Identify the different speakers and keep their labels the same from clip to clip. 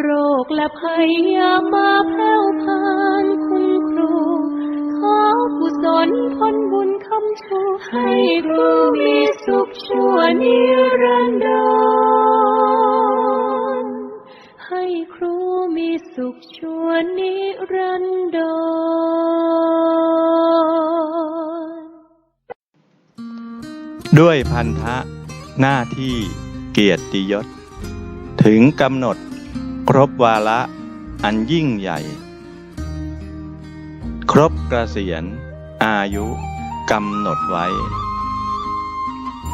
Speaker 1: โรคและภัยอยามาแผ่วพานคุณครู ขอกุศลผลบุญคำชู ให้ครูมีสุขชั่วนิรันดร ให้ครูมีสุขชั่วนิรันดร
Speaker 2: ด้วยพันธะหน้าที่เกียรติยศ ถึงกำหนด ครบวาระอันยิ่งใหญ่ ครบรเกษียณอายุกำหนดไว้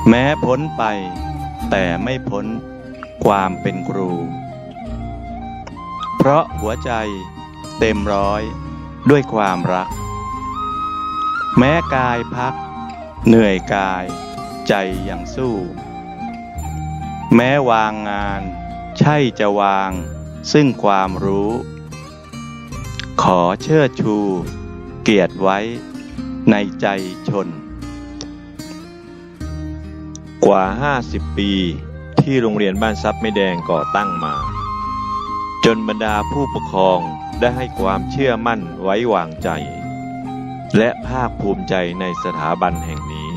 Speaker 2: แม้พ้นไป แต่ไม่พ้นความเป็นครู เพราะหัวใจเต็มร้อยด้วยความรัก แม้กายพัก เหนื่อยกายใจยังสู้ แม้วางงาน ใช่จะวาง ซึ่งความรู้ ขอเชิดชู เกียรติไว้ในใจชน
Speaker 3: กว่า 50 ปีที่โรงเรียนบ้านซับไม่แดงก่อตั้งมา จนบรรดาผู้ปกครองได้ให้ความเชื่อมั่นไว้วางใจ และภาคภูมิใจในสถาบันแห่งนี้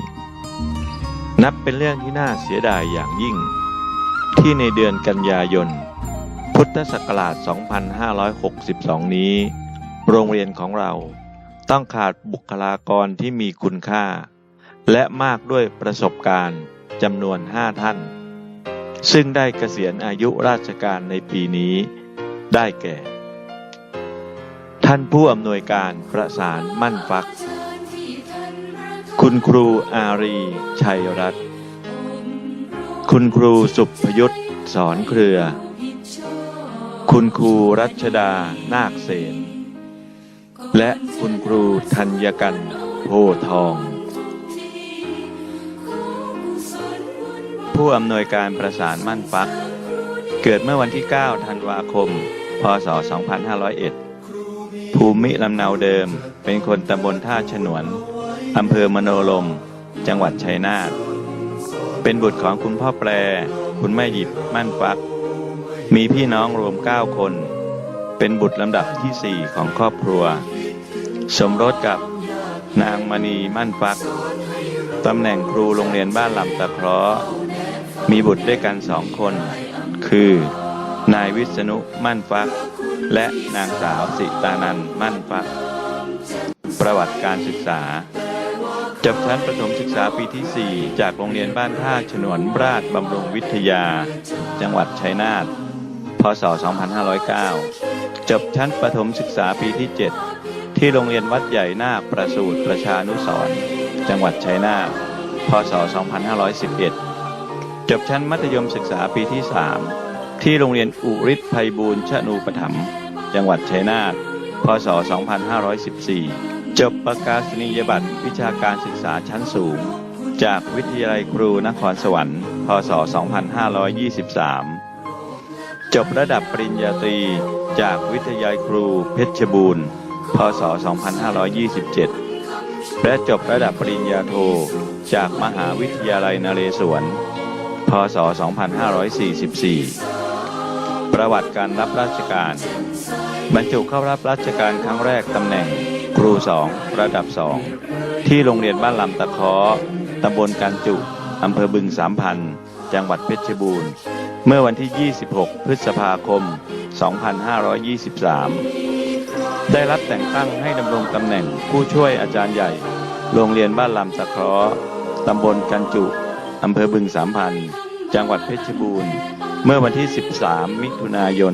Speaker 3: นับเป็นเรื่องที่น่าเสียดายอย่างยิ่ง ที่ในเดือนกันยายน พุทธศักราช 2562 นี้ โรงเรียนของเราต้องขาดบุคลากรที่มีคุณค่า และมากด้วยประสบการณ์จำนวน 5 ท่าน ซึ่งได้เกษียณอายุราชการในปีนี้ ได้แก่ ท่านผู้อำนวยการประสานมั่นฟัก คุณครูอารี ชัยรัตน์คุณครูสุพยุทธสอนเครือ คุณครูรัชดานาคเสนและคุณครูธัญกันโพทอง ผู้อำนวยการประสานมั่นฟัก เกิดเมื่อวันที่ 9 ธันวาคม พศ 2501 ภูมิลำเนาเดิมเป็นคนตำบลท่าฉนวน อำเภอมโนลม จังหวัดชัยนาท เป็นบุตรของคุณพ่อแปร คุณแม่หยิบมั่นฟัก มีพี่น้องรวม 9 คน เป็นบุตรลำดับทีสี่ 4 ของครอบครัว สมรสกับนางมณีมั่นฟักตำแหน่งครูโรงเรียนบ้านลำตะเคราะห์มีบุตรด้วยกันสองคน คือ นายวิษณุมั่นฟัก และนางสาวสิตานันมั่นฟัก ประวัติการศึกษาจบชั้นประถมศึกษาปีที่ 4 จากโรงเรียนบ้านท่าฉนวนราชบำรุงวิทยา จังหวัดชัยนาท พศ 2509 จบชั้นประถมศึกษาปีที่ 7 ที่โรงเรียนวัดใหญ่นาคประสูตรประชานุสรจังหวัดชัยนาทพศ 2511 จบชั้นมัธยมศึกษาปีที่ 3 ที่โรงเรียนอุริศไพบูลย์ชนูปถัมภ์จังหวัดชัยนาทพศ 2514 จบประกาศนียบัตรวิชาการศึกษาชั้นสูง จากวิทยาลัยครูนครสวรรค์ พศ 2523 จบระดับปริญญาตรีจากวิทยาลัยครูเพชรบูรณ์ พศ 2527 และจบระดับปริญญาโทจากมหาวิทยาลัยนเรศวร พศ 2544 ประวัติการรับราชการ บรรจุเข้ารับราชการครั้งแรกตำแหน่งครูสองระดับสองที่โรงเรียนบ้านลำตะเคอตำบลกันจุ อำเภอบึงสามพัน จังหวัดเพชรบูรณ์ เมื่อวันที่ 26 พฤษภาคม 2523 ได้รับแต่งตั้งให้ดำรงตำแหน่งผู้ช่วยอาจารย์ใหญ่ โรงเรียนบ้านลำตะเคราะห์ตำบลกันจุ อำเภอบึงสามพัน จังหวัดเพชรบูรณ์ เมื่อวันที่ 13 มิถุนายน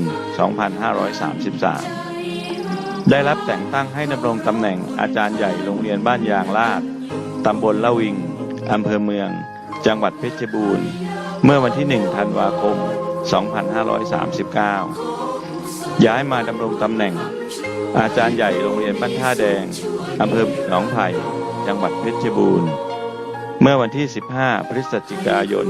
Speaker 3: 2533 ได้รับแต่งตั้งให้ดำรงตำแหน่งอาจารย์ใหญ่โรงเรียนบ้านยางลาด ตำบลละวิง อำเภอเมือง จังหวัดเพชรบูรณ์ เมื่อวันที่ 1 ธันวาคม 2539 ย้ายมาดำรงตำแหน่ง อาจารย์ใหญ่โรงเรียนบ้านท่าแดงอำเภอหนองไผ่จังหวัดเพชรบูรณ์ เมื่อวันที่ 15 พฤศจิกายน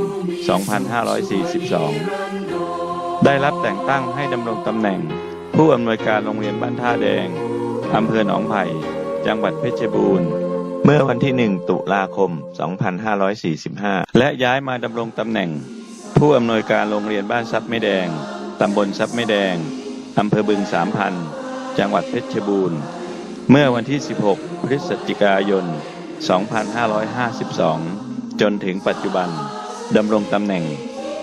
Speaker 3: 2542 ได้รับแต่งตั้งให้ดำรงตำแหน่ง ผู้อำนวยการโรงเรียนบ้านท่าแดงอำเภอหนองไผ่จังหวัดเพชรบูรณ์ มื่อวันที่ 1 ตุลาคม 2545 และย้ายมาดำรงตำแหน่ง ผู้อำนวยการโรงเรียนบ้านซับไม่แดง ตำบลทรัพย์ไม่แดง อำเภอบึงสามพัน จังหวัดเพชรบูรณ์ เมื่อวันที่ 16 พฤศจิกายน 2552 จนถึงปัจจุบันดำรงตำแหน่ง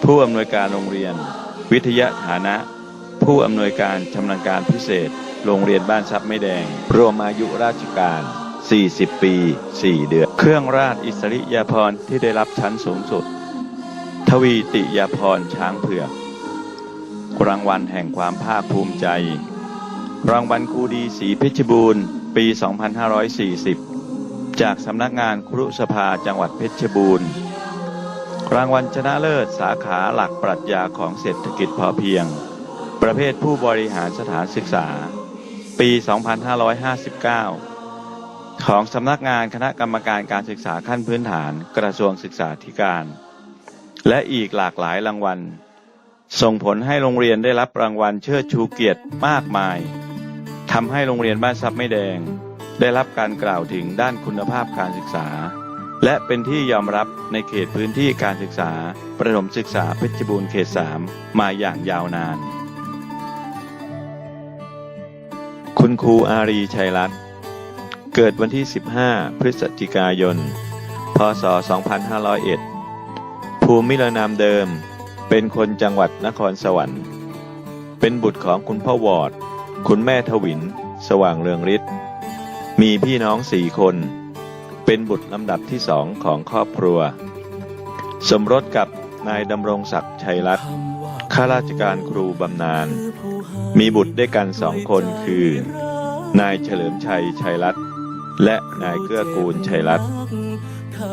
Speaker 3: ผู้อำนวยการโรงเรียน วิทยาฐานะ ผู้อำนวยการชำนาญการพิเศษ โรงเรียนบ้านทรัพย์ไม่แดง รวมอายุราชการ 40 ปี 4 เดือน เครื่องราชอิสริยาภรณ์ที่ได้รับชั้นสูงสุด ทวีติยาภรณ์ช้างเผือกรางวัลแห่งความภาคภูมิใจ รางวัลครูดีสีเพชรบูรณ์ ปี 2540 จากสำนักงานครุสภาจังหวัดเพชรบูรณ์ รางวัลชนะเลิศสาขาหลักปรัชญาของเศรษฐกิจพอเพียง ประเภทผู้บริหารสถานศึกษา ปี 2559 ของสำนักงานคณะกรรมการการศึกษาขั้นพื้นฐานกระทรวงศึกษาธิการ และอีกหลากหลายรางวัล ส่งผลให้โรงเรียนได้รับรางวัลเชิดชูเกียรติมากมายทำให้โรงเรียนบ้านซับไม่แดง ได้รับการกล่าวถึงด้านคุณภาพการศึกษา และเป็นที่ยอมรับในเขตพื้นที่การศึกษา ประถมศึกษาเพชรบูรณ์เขตสามมาอย่างยาวนาน คุณครูอารีชัยรัตน์ เกิดวันที่ 15 พฤศจิกายน พศ 2501 ภูมิลนามเดิม เป็นคนจังหวัดนครสวรรค์ เป็นบุตรของคุณพ่อวอด คุณแม่ทวิน สว่างเรืองฤทธิ์ มีพี่น้องสี่คน เป็นบุตรลำดับที่สองของครอบครัว สมรสกับนายดำรงศักดิ์ชัยรัตน์ข้าราชการครูบำนาญ มีบุตรด้วยกันสองคนคือ นายเฉลิมชัยชัยรัตน์ และนายเกื้อกูลชัยรัตน์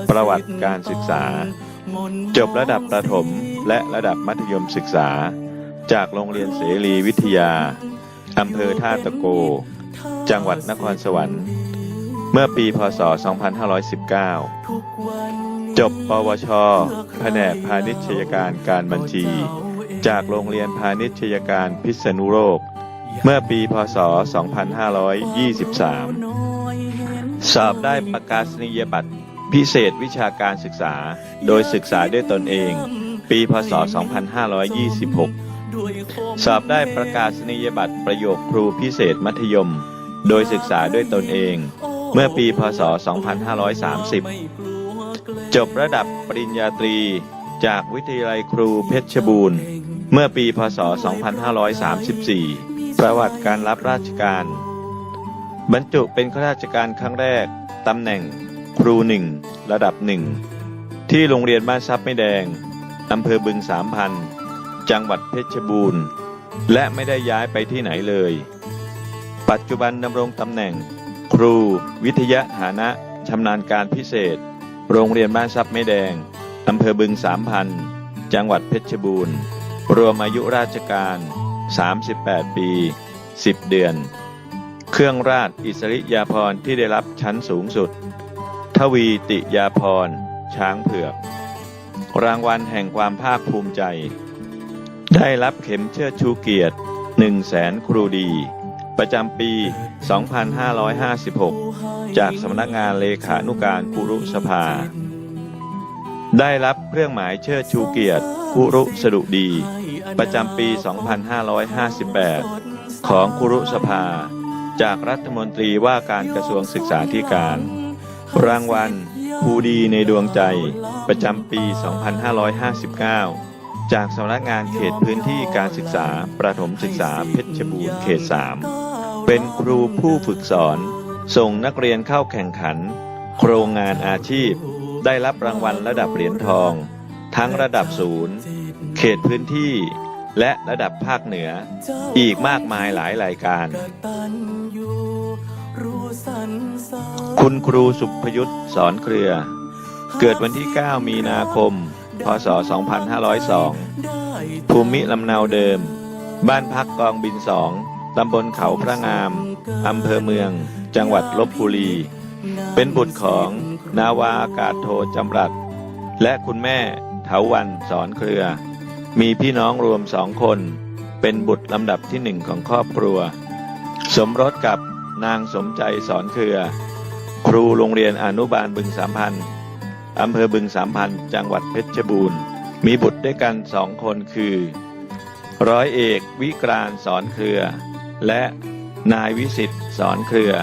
Speaker 3: ประวัติการศึกษา จบระดับประถมและระดับมัธยมศึกษา จากโรงเรียนเสรีวิทยาอำเภอท่าตะโก จังหวัดนครสวรรค์ เมื่อปีพศ 2519 จบปวช แผนกพาณิชยการการบัญชี จากโรงเรียนพาณิชยการพิษณุโลก เมื่อปีพศ 2523 สอบได้ประกาศนียบัตร พิเศษวิชาการศึกษา โดยศึกษาด้วยตนเอง ปีพศ 2526 สอบได้ประกาศนียบัตรประโยคครูพิเศษมัธยม โดยศึกษาด้วยตนเอง เมื่อปีพศ 2530 จบระดับปริญญาตรีจากวิทยาลัยครูเพชรบูรณ์ เมื่อปีพศ 2534 ประวัติการรับราชการ บรรจุเป็นข้าราชการครั้งแรก ตำแหน่ง ครูหนึ่งระดับหนึ่งที่โรงเรียนบ้านซับไม่แดง อำเภอบึงสามพัน จังหวัดเพชรบูรณ์ และไม่ได้ย้ายไปที่ไหนเลย ปัจจุบันดำรงตำแหน่ง ครู วิทยาฐานะชำนาญการพิเศษ โรงเรียนบ้านซับไม่แดง อำเภอบึงสามพัน จังหวัดเพชรบูรณ์ รวมอายุราชการ 38 ปี 10 เดือน เครื่องราชอิสริยาภรณ์ที่ได้รับชั้นสูงสุด ทวีติยาภรณ์ช้างเผือก รางวัลแห่งความภาคภูมิใจ ได้รับเข็มเชิดชูเกียรติ1 0 0 0 0แสนครูดี ประจำปี 2556 จากสำนักงานเลขานุการคุรุสภา ได้รับเครื่องหมายเชิดชูเกียรติคุรุสดุดี ประจำปี 2558 ของคุรุสภา จากรัฐมนตรีว่าการกระทรวงศึกษาธิการ รางวัลครูดีในดวงใจ ประจำปี 2559 จากสำนักงานเขตพื้นที่การศึกษา ประถมศึกษาเพชรบูรณ์เขต 3 เป็นครูผู้ฝึกสอน ส่งนักเรียนเข้าแข่งขัน โครงงานอาชีพ ได้รับรางวัลระดับเหรียญทอง ทั้งระดับศูนย์ เขตพื้นที่ และระดับภาคเหนือ อีกมากมายหลายรายการ คุณครูสุพยุทธสอนเครือ เกิดวันที่ 9 มีนาคม พศ 2502 ภูมิลำเนาเดิม บ้านพักกองบินสองตำบลเขาพระงาม อำเภอเมือง จังหวัดลบบุรี เป็นบุตรของนาวาอากาศโทจำรัด และคุณแม่เถาวันสอนเครือ มีพี่น้องรวมสองคน เป็นบุตรลำดับที่หนึ่งของครอบครัว สมรสกับนางสมใจสอนเครือ ครูโรงเรียนอนุบาลบึงสามพันอำเภอบึงสามพันจังหวัดเพชรบูรณ์ มีบุตรด้วยกันสองคนคือ ร้อยเอกวิกรานสอนเครือ และนายวิสิทธิ์สอนเครือ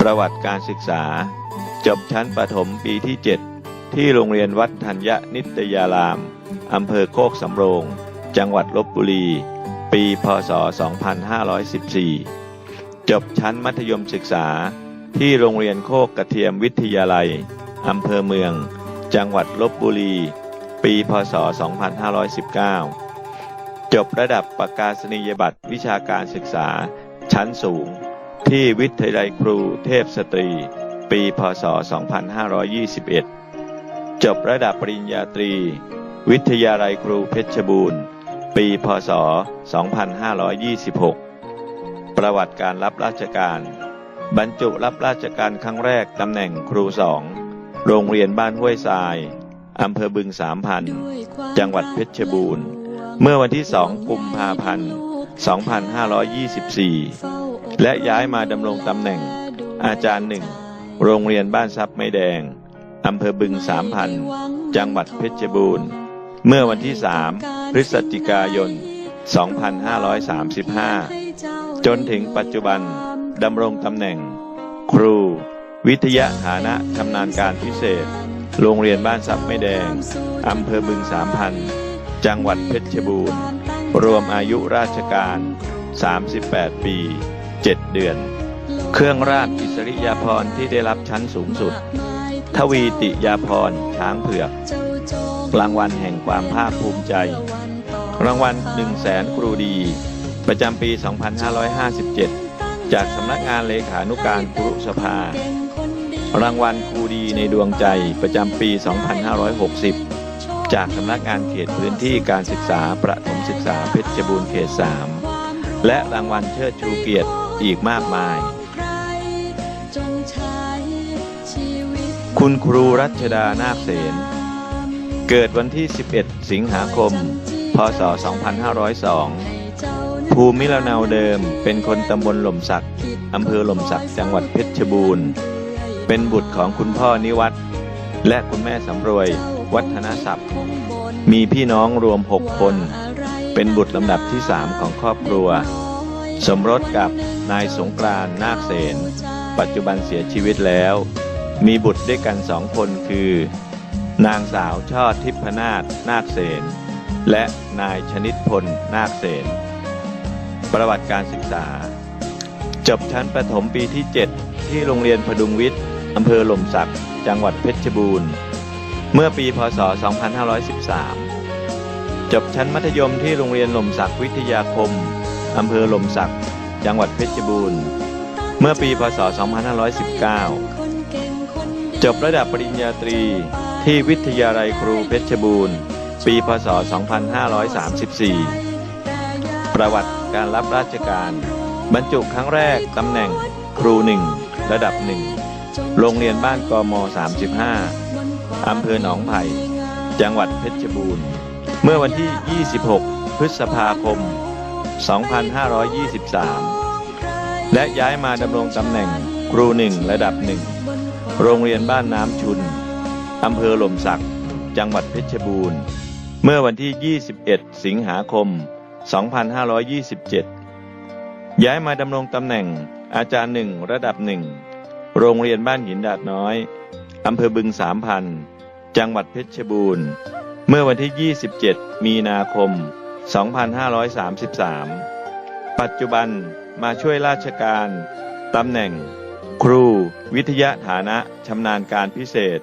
Speaker 3: ประวัติการศึกษา จบชั้นประถมปีที่ 7 ที่โรงเรียนวัดธัญญนิตยาราม อำเภอโคกสำโรง จังหวัดลบบุรี ปีพศ 2514 จบชั้นมัธยมศึกษา ที่โรงเรียนโคกกระเทียมวิทยาลัย อำเภอเมือง จังหวัดลบบุรี ปีพศ 2519 จบระดับประกาศนียบัตรวิชาการศึกษา ชั้นสูง ที่วิทยาลัยครูเทพสตรี ปีพศ 2521 จบระดับปริญญาตรี วิทยาลัยครูเพชรบูรณ์ ปี พศ 2526 ประวัติการรับราชการ บรรจุรับราชการครั้งแรกตำแหน่งครูสอง โรงเรียนบ้านห้วยทราย อำเภอบึงสามพัน จังหวัดเพชรบูรณ์ เมื่อวันที่2กุมภาพันธ์ 2524 และย้ายมาดำรงตำแหน่ง อาจารย์หนึ่ง โรงเรียนบ้านซับไม้แดง อำเภอบึงสามพันจังหวัดเพชรบูรณ์ เมื่อวันที่3พฤศจิกายน 2535 จนถึงปัจจุบันดำรงตำแหน่ง ครู วิทยาฐานะชำนาญการพิเศษ โรงเรียนบ้านซับไม้แดงอำเภอบึงสามพันจังหวัดเพชรบูรณ์ รวมอายุราชการ 38 ปี 7 เดือน เครื่องราชอิสริยาภรณ์ที่ได้รับชั้นสูงสุด ทวีติยาภรช้างเผือกรางวัลแห่งความภาคภูมิใจ รางวัล1 0 0 0 0แสนครูดี ประจำปี 2557 จากสำนักงานเลขานุการครุสภา รางวัลครูดีในดวงใจประจำปี 2560 จากสำนักงานเขตพื้นที่การศึกษาประถมศึกษาเพชรบูรณ์เขต 3 และรางวัลเชิดชูเกียรติอีกมากมาย คุณครูรัชดานาคเสน เกิดวันที่ 11 สิงหาคม พศ 2502 ภูมิลำเนาเดิมเป็นคนตำบลหล่มสักอำเภอหล่มสักจังหวัดเพชรบูรณ์ เป็นบุตรของคุณพ่อนิวัฒและคุณแม่สำรวย วัฒนศัพท์มีพี่น้องรวม 6 คน เป็นบุตรลำดับที่ 3 ของครอบครัว สมรสกับนายสงกรานนาคเสน ปัจจุบันเสียชีวิตแล้ว มีบุตรด้วยกันสองคนคือ นางสาวช่อทิพนาถนาคเสนและนายชนิดพลนาคเสนประวัติการศึกษา จบชั้นประถมปีที่ 7 ที่โรงเรียนพดุงวิทย์อำเภอหล่มสัก จังหวัดเพชรบูรณ์ เมื่อปีพศ 2513 จบชั้นมัธยมที่โรงเรียนหล่มสักวิทยาคมอำเภอหล่มสัก จังหวัดเพชรบูรณ์ เมื่อปีพศ 2519 จบระดับปริญญาตรีที่วิทยาลัยครูเพชรบูรณ์ ปีพศ 2534 ประวัติการรับราชการ บรรจุครั้งแรกตำแหน่งครูหนึ่งระดับหนึ่งโรงเรียนบ้านกม 35 อำเภอหนองไผ่ จังหวัดเพชรบูรณ์ เมื่อวันที่ 26 พฤษภาคม 2523 และย้ายมาดำรงตำแหน่งครูหนึ่งระดับหนึ่ง โรงเรียนบ้านน้ำชุน อำเภอหล่มสัก จังหวัดเพชรบูรณ์ เมื่อวันที่ 21 สิงหาคม 2527 ย้ายมาดำรงตำแหน่งอาจารย์หนึ่งระดับหนึ่ง โรงเรียนบ้านหินดาดน้อย อำเภอบึงสามพัน จังหวัดเพชรบูรณ์ เมื่อวันที่ 27 มีนาคม 2533 ปัจจุบันมาช่วยราชการตำแหน่ง ครู วิทยาฐานะชำนาญการพิเศษ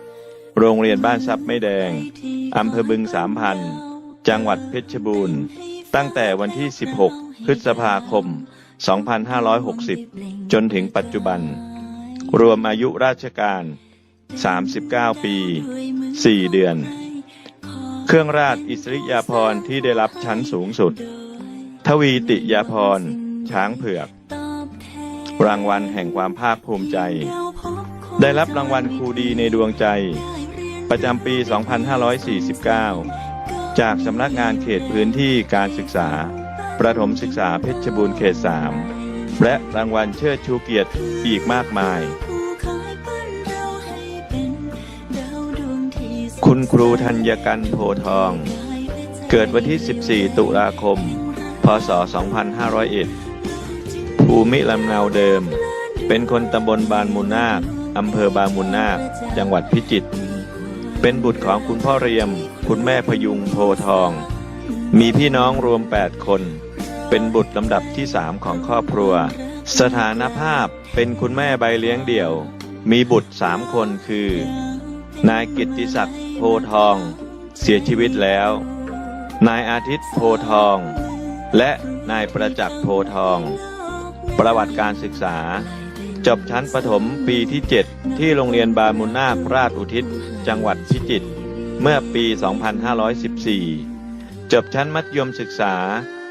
Speaker 3: โรงเรียนบ้านซับไม่แดงอำเภอบึงสามพันจังหวัดเพชรบูรณ์ ตั้งแต่วันที่ 16 พฤษภาคม 2560 จนถึงปัจจุบัน รวมอายุราชการ 39 ปี 4 เดือน เครื่องราชอิสริยาภรณ์ที่ได้รับชั้นสูงสุด ทวีติยาภรณ์ช้างเผือก รางวัลแห่งความภาคภูมิใจ ได้รับรางวัลครูดีในดวงใจ ประจำปี 2549 จากสำนักงานเขตพื้นที่การศึกษา ประถมศึกษาเพชรบูรณ์เขต 3 และรางวัลเชิดชูเกียรติอีกมากมาย คุณครูธัญกันโพทอง เกิดวันที่ 14 ตุลาคมพพศ2501 ภูมิลำเนาเดิม เป็นคนตำบลบานมูลนาคอำเภอบางมูลนาค จังหวัดพิจิตร เป็นบุตรของคุณพ่อเรียม คุณแม่พยุงโพทอง มีพี่น้องรวม 8 คน เป็นบุตรลำดับที่สามของครอบครัว สถานภาพเป็นคุณแม่ใบเลี้ยงเดี่ยว มีบุตรสามคนคือ นายกิตติศักดิ์โพทอง เสียชีวิตแล้ว นายอาทิตย์โพทอง และนายประจักษ์โพทอง ประวัติการศึกษา จบชั้นประถมปีที่ 7 ที่โรงเรียนบามุนาคราชอุทิศ จังหวัดพิจิตรเมื่อปี 2514 จบชั้นมัธยมศึกษา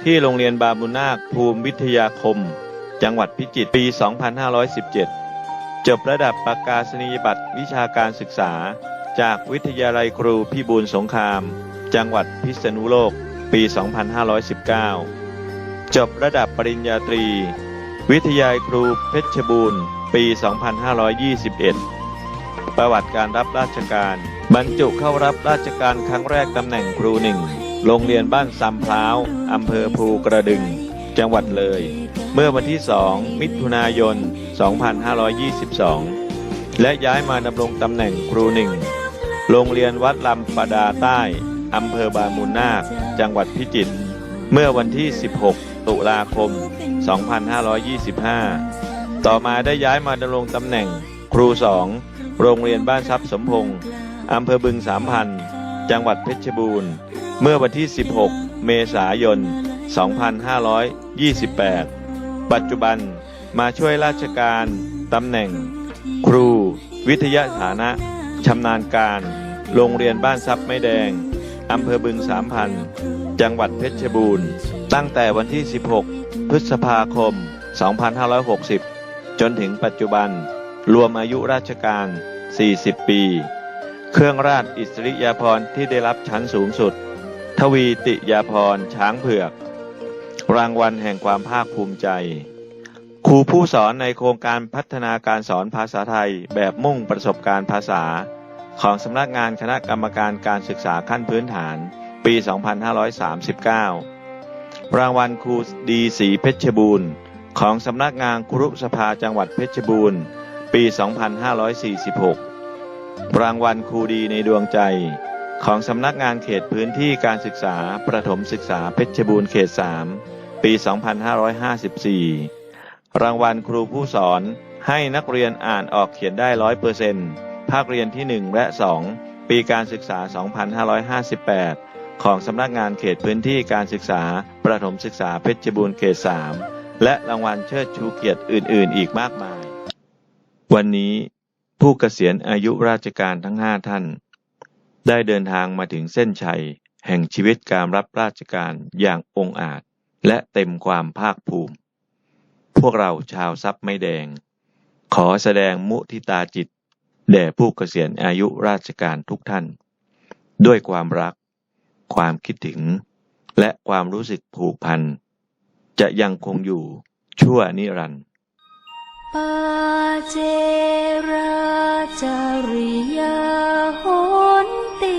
Speaker 3: ที่โรงเรียนบามุนนาคภูมิวิทยาคม จังหวัดพิจิตรปี 2517 จบระดับประกาศนียบัตรวิชาการศึกษา จากวิทยาลัยครูพิบูลสงคราม จังหวัดพิษณุโลกปี 2519 จบระดับปริญญาตรี วิทยายครูเพชรบูรณ์ ปี 2521 ประวัติการรับราชการ บรรจุเข้ารับราชการครั้งแรกตำแหน่งครูหนึ่ง โรงเรียนบ้านซำพร้าวอำเภอภูกระดึง จังหวัดเลย เมื่อวันที่ 2 มิถุนายน 2522 และย้ายมาดำรงตำแหน่งครูหนึ่ง โรงเรียนวัดลำปดาใต้อำเภอบางมูลนาค จังหวัดพิจิตร เมื่อวันที่ 16 ตุลาคม 2525 ต่อมาได้ย้ายมาดำรงตำแหน่ง ครูสองโรงเรียนบ้านทรัพย์สมพงษ์อำเภอบึงสามพันจังหวัดเพชรบูรณ์ เมื่อวันที่ 16 เมษายน 2528 ปัจจุบันมาช่วยราชการตำแหน่ง ครู วิทยาฐานะชำนาญการ โรงเรียนบ้านทรัพย์ไม่แดงอำเภอบึงสามพัน จังหวัดเพชรบูรณ์ ตั้งแต่วันที่ 16 พฤษภาคม 2560 จนถึงปัจจุบัน รวมอายุราชการ 40 ปี เครื่องราชอิสริยาภรณ์ที่ได้รับชั้นสูงสุด ทวีติยาภรณ์ช้างเผือก รางวัลแห่งความภาคภูมิใจ ครูผู้สอนในโครงการพัฒนาการสอนภาษาไทยแบบมุ่งประสบการณ์ภาษา ของสำนักงานคณะกรรมการการศึกษาขั้นพื้นฐาน ปี 2539 รางวัลครูดีสีเพชรบูรณ์ ของสำนักงานครุสภาจังหวัดเพชรบูรณ์ ปี 2546 รางวัลครูดีในดวงใจ ของสำนักงานเขตพื้นที่การศึกษาประถมศึกษาเพชรบูรณ์เขต 3 ปี 2554 รางวัลครูผู้สอนให้นักเรียนอ่านออกเขียนได้ร้อยเปอร์เซ็นต์ภาคเรียนที่ 1 และ 2 ปีการศึกษา 2558 ของสำนักงานเขตพื้นที่การศึกษา ประถมศึกษาเพชรบูรณ์เขต 3 และรางวัลเชิดชูเกียรติอื่น ๆ อีกมากมาย วันนี้ผู้เกษียณอายุราชการทั้ง 5 ท่าน ได้เดินทางมาถึงเส้นชัย แห่งชีวิตการรับราชการอย่างองอาจ และเต็มความภาคภูมิ พวกเราชาวทรัพย์ไม่แดง ขอแสดงมุทิตาจิต แด่ผู้เกษียณอายุราชการทุกท่าน ด้วยความรัก ความคิดถึง และความรู้สึกผูกพัน จะยังคงอยู่ชั่วนิรันดร์
Speaker 1: ปาเจราจริยาหนติ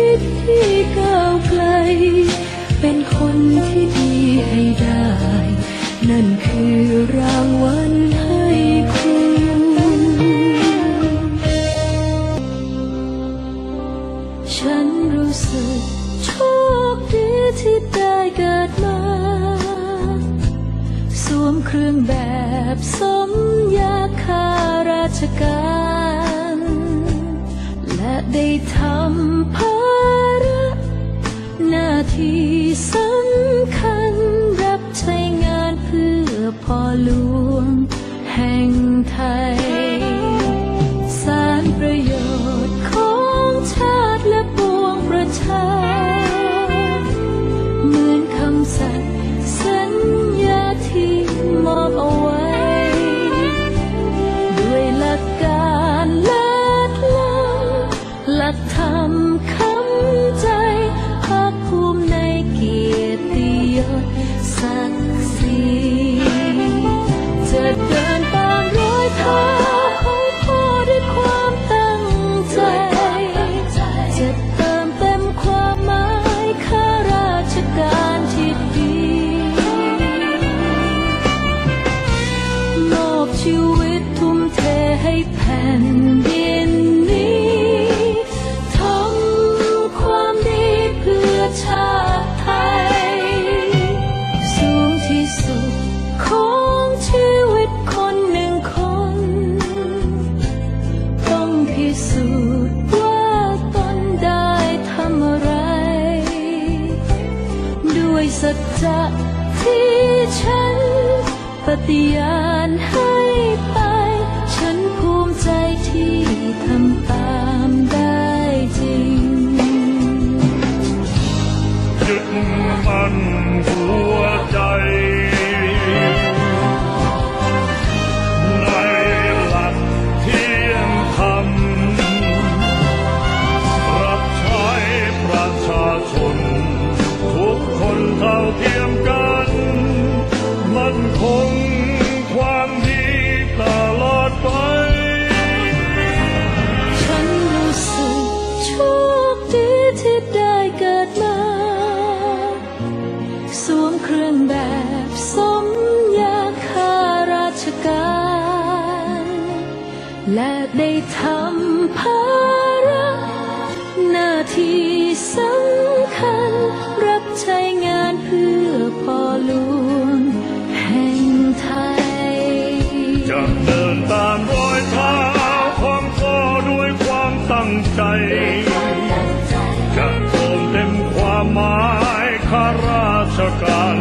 Speaker 1: ที่ก้าวไกล เป็นคนที่ดีให้ได้ นั่นคือรางวัลให้ครูฉันรู้สึกโชคดีที่ได้เกิดมา สวมเครื่องแบบสมยาข้าราชการ และได้ทำ สำคัญรับใช้งานเพื่อพ่อหลวงแห่งไทย ภาระหน้าที่สำ
Speaker 4: คั
Speaker 1: ญ รับใช้งานเพื่อพ่อหลวงแห่งไทย
Speaker 4: จะเดินตามรอยเท้าของพ่อด้วยความตั้งใจ จะเติมเต็มความหมายข้าราชการ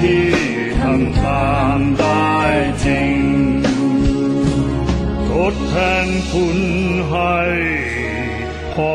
Speaker 4: ที่ทำตา
Speaker 1: มได้จริง
Speaker 4: ทดแทนคุณให้พ่อ